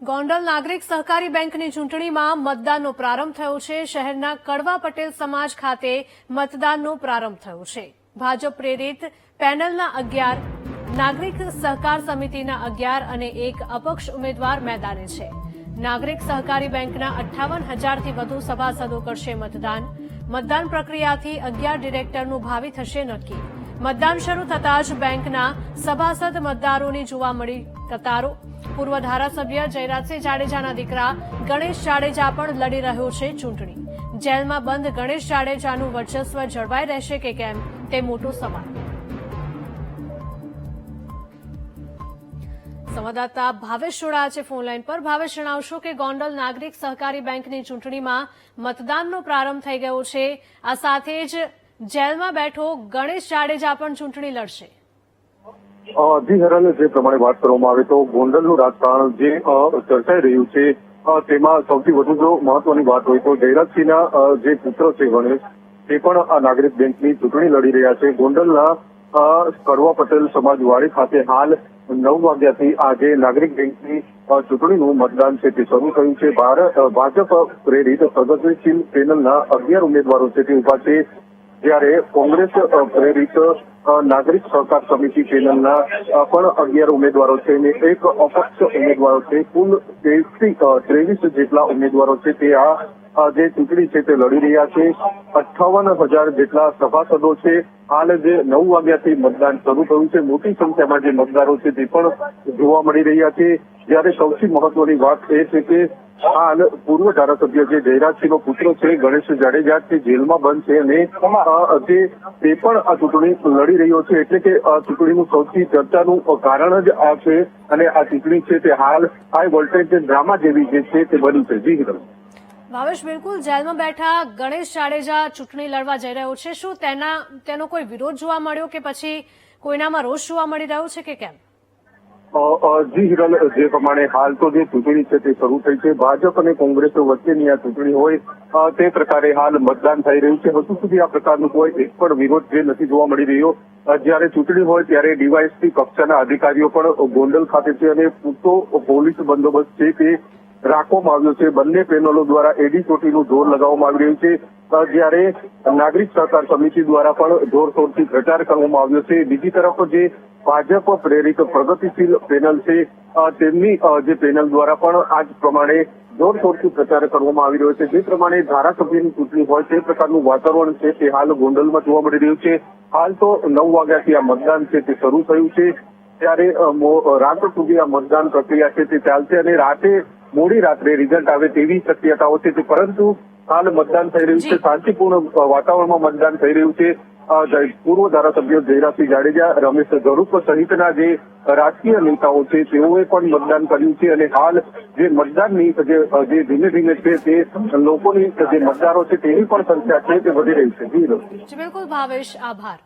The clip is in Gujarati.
ગોંડલ નાગરિક સહકારી બેંકની ચૂંટણીમાં મતદાનનો પ્રારંભ થયો છે. શહેરના કડવા પટેલ સમાજ ખાતે મતદાનનો પ્રારંભ થયો છે. ભાજપ પ્રેરિત પેનલના અગિયાર, નાગરિક સહકાર સમિતિના અગિયાર અને એક અપક્ષ ઉમેદવાર મેદાને છે. નાગરિક સહકારી બેંકના અઠ્ઠાવન હજારથી વધુ સભાસદો કરશે મતદાન. મતદાન પ્રક્રિયાથી અગિયાર ડિરેક્ટરનું ભાવિ થશે નક્કી. મતદાન શરૂ થતાં જ બેંકના સભાસદ મતદારોની જોવા મળી કતારો. પૂર્વ ધારાસભ્ય જયરાજસિંહ જાડેજાના દીકરા ગણેશ જાડેજા પણ લડી રહ્યો છે ચૂંટણી. જેલમાં બંધ ગણેશ જાડેજાનું વર્ચસ્વ જળવાઈ રહેશે કે કેમ તે મોટો સવાલ. સંવાદદાતા ભાવેશ જોડાયા છે ફોનલાઈન પર. ભાવેશ, જણાવશો કે ગોંડલ નાગરિક સહકારી બેંકની ચૂંટણીમાં મતદાનનો પ્રારંભ થઈ ગયો છે. આ સાથે જ જેલમાં બેઠો ગણેશ જાડેજા પણ ચૂંટણી લડશે. જી જે પ્રમાણે વાત કરવામાં આવે તો ગોંડલનું રાજકારણ જે ચર્ચાઈ રહ્યું છે તેમાં સૌથી વધુ જો મહત્વની વાત હોય તો જયરાજસિંહના જે પુત્ર છે ગણેશ, તે પણ આ નાગરિક બેંકની ચૂંટણી લડી રહ્યા છે. ગોંડલના કરવા પટેલ સમાજ વાડી ખાતે હાલ નવ વાગ્યાથી આજે નાગરિક બેંકની ચૂંટણીનું મતદાન છે તે શરૂ થયું છે. ભારત ભાજપ પ્રેરિત પ્રગતિશીલ પેનલના અગિયાર ઉમેદવારો છે તે ઊભા છે. જ્યારે કોંગ્રેસ પ્રેરિત નાગરિક સહકાર સમિતિ પેનલના પણ અગિયાર ઉમેદવારો છે અને એક અપક્ષ ઉમેદવારો છે, કુલ ત્રેવીસ જેટલા ઉમેદવારો છે તે આ જે ચૂંટણી છે તે લડી રહ્યા છે. અઠ્ઠાવન હજાર જેટલા સભાસદો છે. હાલ જે નવ વાગ્યાથી મતદાન શરૂ થયું છે. મોટી સંખ્યામાં જે મતદારો છે તે પણ જોવા મળી રહ્યા છે. જ્યારે સૌથી મહત્વની વાત એ છે કે હાલ પૂર્વ ધારાસભ્ય જે જયરાજસિંહનો પુત્ર છે ગણેશ જાડેજા તે જેલમાં બંધ છે અને જે તે પણ આ ચૂંટણી લડી રહ્યો છે એટલે કે આ ચૂંટણીનું સૌથી ચર્ચાનું કારણ જ આ છે અને આ ચૂંટણી છે તે હાલ હાઈ વોલ્ટેજ ડ્રામા જેવી જે છે તે બની છે. જી હિરમ ભાવેશ બિલકુલ જેલમાં બેઠા ગણેશ જાડેજા ચૂંટણી લડવા જઈ રહ્યો છે. શું તેના તેનો કોઈ વિરોધ જોવા મળ્યો કે પછી કોઈનામાં રોષ જોવા મળી રહ્યો છે કે કેમ? જી હિરલ જે પ્રમાણે હાલ તો જે ચૂંટણી છે તે શરૂ થઈ છે, ભાજપ અને કોંગ્રેસ વચ્ચેની આ ચૂંટણી હોય તે પ્રકારે હાલ મતદાન થઈ રહ્યું છે. હજુ સુધી આ પ્રકારનું કોઈ એક પણ વિરોધ જે નથી જોવા મળી રહ્યો. જ્યારે ચૂંટણી હોય ત્યારે ડીવાયએસપી કક્ષાના અધિકારીઓ પણ ગોંડલ ખાતે છે અને પૂરતો પોલીસ બંદોબસ્ત છે તે રાખવામાં આવ્યો છે. બંને પેનલો દ્વારા એડી ચોટીનું જોર લગાવવામાં આવી રહ્યું છે. જ્યારે નાગરિક સહકાર સમિતિ દ્વારા પણ જોરશોરથી પ્રચાર કરવામાં આવ્યો છે. બીજી તરફ જે ભાજપ પ્રેરિત પ્રગતિશીલ પેનલ છે. તેમની જે પેનલ દ્વારા પણ આજ પ્રમાણે જોરશોરથી પ્રચાર કરવામાં આવી રહ્યો છે. જે પ્રમાણે ધારાસભ્યની ચૂંટણી હોય તે પ્રકારનું વાતાવરણ છે તે હાલ ગોંડલમાં જોવા મળી રહ્યું છે. હાલ તો નવ વાગ્યાથી આ મતદાન છે તે શરૂ થયું છે. ત્યારે રાત સુધી આ મતદાન પ્રક્રિયા છે તે ચાલશે અને રાતે મોડી રાત્રે રિઝલ્ટ આવે તેવી શક્યતાઓ છે. પરંતુ હાલ મતદાન થઈ રહ્યું છે. શાંતિપૂર્ણ વાતાવરણમાં મતદાન થઈ રહ્યું છે. પૂર્વ ધારાસભ્ય જયરાજસિંહ જાડેજા, રમેશ ધરૂપ સહિતના જે રાજકીય નેતાઓ છે, તેઓએ પણ મતદાન કર્યું છે અને હાલ જે મતદાનની જે ધીમે ધીમે છે, તે લોકોની જે મતદારો છે, તેની પણ સંખ્યા છે, તે વધી રહી છે. બિલકુલ ભાવેશ, આભાર.